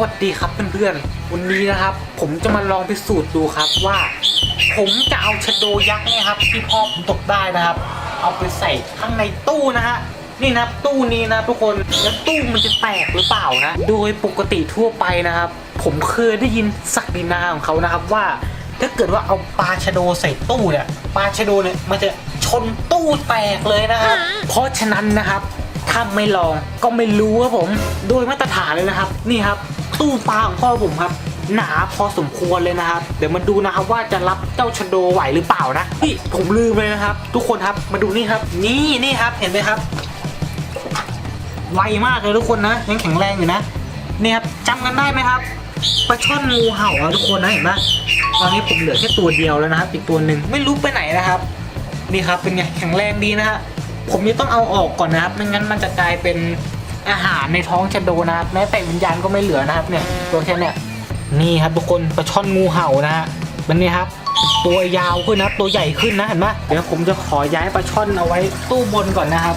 วัสดีครับเพื่อนๆ วันนี้นะครับ ผมจะมาลองพิสูจน์ดูครับว่า ผมจะเอาชะโดยักษ์เนี่ยครับ ที่พ่อผมตกได้นะครับ เอาไปใส่ข้างในตู้นะฮะนี่นะตู้นี้นะทุกคนแล้วตู้มันจะแตกหรือเปล่านะ โดยปกติทั่วไปนะครับ ผมเคยได้ยินศักดินาของเขานะครับว่า ถ้าเกิดว่าเอาปลาชะโดใส่ตู้เนี่ยปลาชะโดเนี่ยมันจะชนตู้แตกเลยนะครับเพราะฉะนั้นนะครับถ้าไม่ลองก็ไม่รู้ครับผม โดยมาตรฐานเลยนะครับ นี่ครับ ตู้ปลาของพ่อผมครับ หนาพอสมควรเลยนะครับ เดี๋ยวมาดูนะครับว่าจะรับเจ้าชโดไหวหรือเปล่านะนี่ผมลืมเลยนะครับ ทุกคนครับมาดูนี่ครับ นี่นี่ครับเห็นไหมครับไวมากเลยทุกคนนะยังแข็งแรงอยู่นะนี่ครับจำกันได้ไหมครับปลาช่อนงูเห่าอะทุกคนนะเห็นไหมตอนนี้ผมเหลือแค่ตัวเดียวแล้วนะครับอีกตัวหนึ่งไม่รู้ไปไหนนะครับ นี่ครับเป็นไงแข็งแรงดีนะฮะผมจะต้องเอาออกก่อนนะครับไม่งั้นมันจะกลายเป็น อาหารในท้องชะโดนะครับแม้แต่วิญญาณก็ไม่เหลือนะครับเนี่ยตัวแค่เนี้ยนี่ครับทุกคนปลาช่อนงูเห่านะฮะมันนี่ครับ ตัวยาวขึ้นนะตัวใหญ่ขึ้นนะเห็นไหมเดี๋ยวผมจะขอย้ายปลาช่อนเอาไว้ตู้บนก่อนนะครับ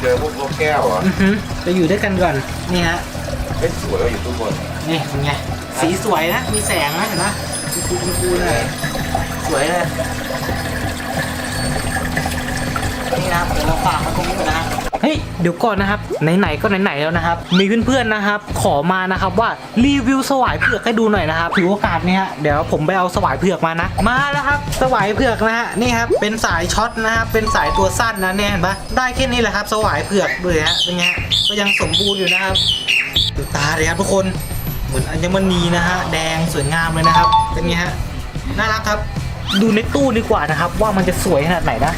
เจอพวกนกแก้วเหรอะอือฮึจะอยู่ด้วยกันก่อนนี่ฮะเป็นสวยว่าอยู่ตู้บนนี่เป็นไงสีสวยนะมีแสงนะเห็นไหมคูคูคูเลยสวยเลยนี่นะครับเดี๋ยวเราฝากมาตรงนี้ก่อนนะเฮ้ย เดี๋ยวก่อนนะครับไหนๆก็ไหนๆแล้วนะครับ มีเพื่อนๆนะครับ ขอมานะครับว่ารีวิวสวายเผือกให้ดูหน่อยนะครับถือโอกาสนี้ฮะเดี๋ยวผมไปเอาสวายเผือกมานะมาแล้วครับสวายเผือกนะฮะนี่ครับเป็นสายช็อตนะครับเป็นสายตัวสั้นนะเนี่ยเห็นปะได้แค่นี้แหละครับ สวายเผือกด้วยฮะเป็นไงก็ยังสมบูรณ์อยู่นะครับดูตาเลยครับทุกคนเหมือนอัญมณีนะฮะแดงสวยงามเลยนะครับ เป็นไงฮะน่ารักครับ ดูในตู้ดีกว่านะครับ ว่ามันจะสวยขนาดไหนนะ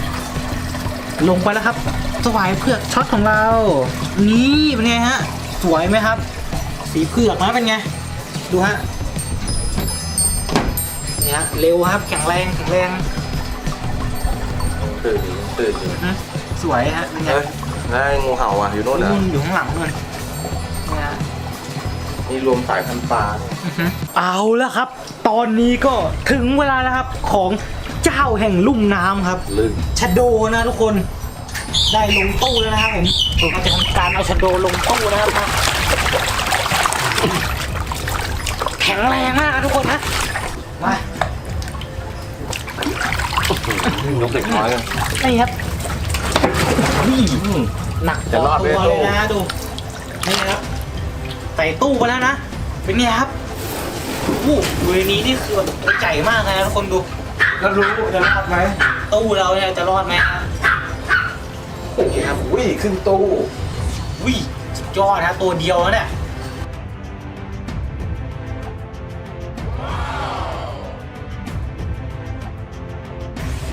ลงไปแล้วครับ สวายเผือกช็อตของเรา นี่เป็นไงฮะ สวยไหมครับ สีเผือกนะเป็นไง ดูฮะ นี่ฮะ เร็วครับ แข็งแรงแข็งแรงตื่นตื่นอยู่อื้อสวยฮะเป็นไงเฮ้ยแล้วไอ้งูเห่าอะอยู่โน่นเหรอ นู่นอยู่ข้างหลังนู่นนี่ฮะ นี่รวมสายพันธุ์ปลาเนี่ยเอาแล้วครับ ตอนนี้ก็ถึงเวลาแล้วครับของเจ้าแห่งลุ่มน้ำครับ ลึก ชะโดนะทุกคน ได้ลงตู้แล้วนะครับผมเราจะทำการเอาชะโดลงตู้นะครับมาแข็งแรงมากนะทุกคนนะมานกเด็กน้อยเลยนี่ครับนี่อืมหนักจะรอดไหมพตัวเลยนะดูนี่ครับใส่ตู้ไปแล้วนะเป็นไงครับอู้ดูในนี้นี่คือแบบตัวใหญ่มากเลยนะทุกคนดูแล้วรู้จะรอดไหมตู้เราเนี่ยจะรอดไหมฮะ โอ้โหอุ้ยขึ้นตู้วิสุดยอดนะตัวเดียวแล้วเนี่ย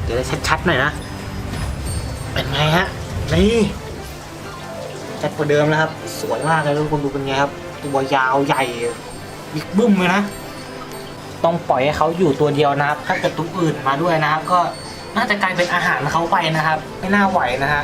เดี๋ยวได้ชัดๆหน่อยนะ เป็นไงฮะ นี่ชัดกว่าเดิมแล้วครับ สวยมากเลยทุกคนดูเป็นไงครับ ตัวยาวใหญ่บิ๊กบึ้มเลยนะ ต้องปล่อยให้เขาอยู่ตัวเดียวนะครับ ถ้าเกิดตัวอื่นมาด้วยนะครับ ก็น่าจะกลายเป็นอาหารเขาไปนะครับ ไม่น่าไหวนะฮะ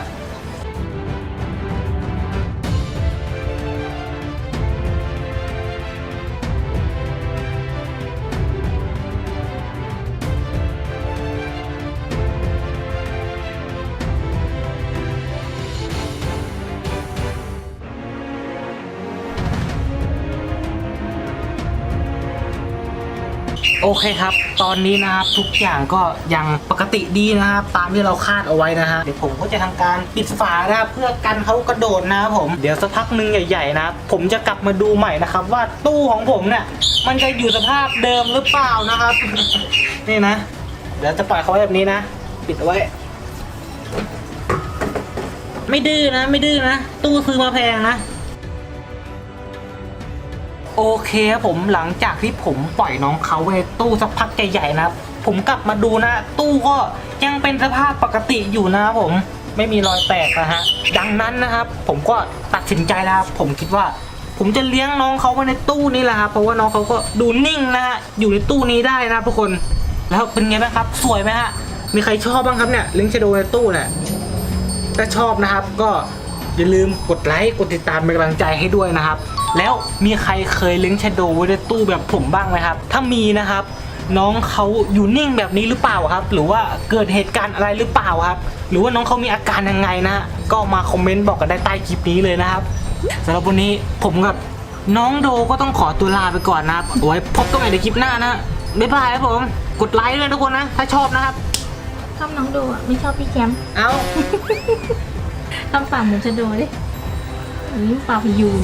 โอเคครับ ตอนนี้นะครับทุกอย่างก็ยังปกติดีนะครับ ตามที่เราคาดเอาไว้นะฮะเดี๋ยวผมก็จะทำการปิดฝานะครับเพื่อกันเขากระโดดนะครับผมเดี๋ยวสักพักหนึ่งใหญ่ ๆ นะ ผมจะกลับมาดูใหม่นะครับ ว่าตู้ของผมเนี่ยมันจะอยู่สภาพเดิมหรือเปล่านะครับ นี่นะ เดี๋ยวจะปล่อยเขาไว้แบบนี้นะ ปิดเอาไว้ ไม่ดื้อนะ ไม่ดื้อนะ ตู้ซื้อมาแพงนะ โอเคครับผมหลังจากที่ผมปล่อยน้องเขาไว้ในตู้สักพักใหญ่ๆนะผมกลับมาดูนะ ตู้ก็ยังเป็นสภาพปกติอยู่นะครับผมไม่มีรอยแตกนะฮะดังนั้นนะครับ ผมก็ตัดสินใจแล้วครับผมคิดว่า ผมจะเลี้ยงน้องเขาไว้ในตู้นี้แหละครับเพราะว่าน้องเขาก็ดูนิ่งนะฮะอยู่ในตู้นี้ได้นะทุกคนแล้วเป็นไงบ้างครับ สวยไหมฮะมีใครชอบบ้างครับเนี่ยเลี้ยงชโดในตู้เนี่ยถ้าชอบนะครับก็อย่าลืมกดไลค์กดติดตามเป็นกำลังใจให้ด้วยนะครับ แล้วมีใครเคยเลี้ยงชะโดไว้ในตู้แบบผมบ้างไหมครับ ถ้ามีนะครับ น้องเขาอยู่นิ่งแบบนี้หรือเปล่าครับ หรือว่าเกิดเหตุการณ์อะไรหรือเปล่าครับ หรือว่าน้องเขามีอาการยังไงนะฮะก็มาคอมเมนต์บอกกันได้ใต้คลิปนี้เลยนะครับสำหรับวันนี้ผมกับน้องโดก็ต้องขอตัวลาไปก่อนนะครับเอาไว้พบกันใหม่ในคลิปหน้านะบ๊ายบายครับผม กดไลค์ด้วยทุกคนนะ ถ้าชอบนะครับ ชอบน้องดูอะ ไม่ชอบพี่แคมป์ เอา ทำปากเหมือนจะโดดิ นี่ปลาพยูน